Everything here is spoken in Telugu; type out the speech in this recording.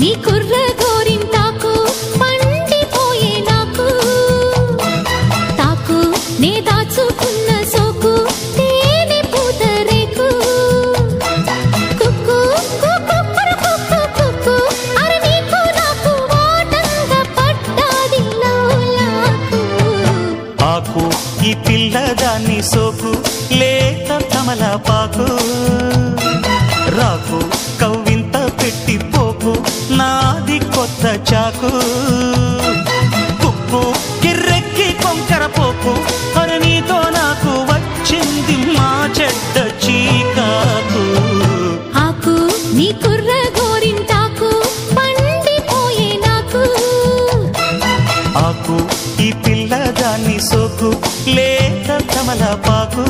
నీ కుర్ర గోరింటాకు పండిపోయే నాకు. తాకు నే దాచుకున్న సోకు తేనె పూతరేకు కుక్కు కుక్కురు కుక్కు కుక్కు అరే నీకు నాకు వాటంగా పట్టాది లౌలాకు. ఆకు ఈ పిల్లదాన్ని సోకు లేత కమలపాకు కొత్త చాకు. కుక్కు కిర్రెక్కి కొంకర అరే నీతో నాకు వచ్చింది మా చెడ్డ చీకాకు. ఆకు నీ కుర్ర గోరింటాకు పండిపోయే నాకు. ఆకు ఈ పిల్లదాన్ని సోకు లేత కమలపాకు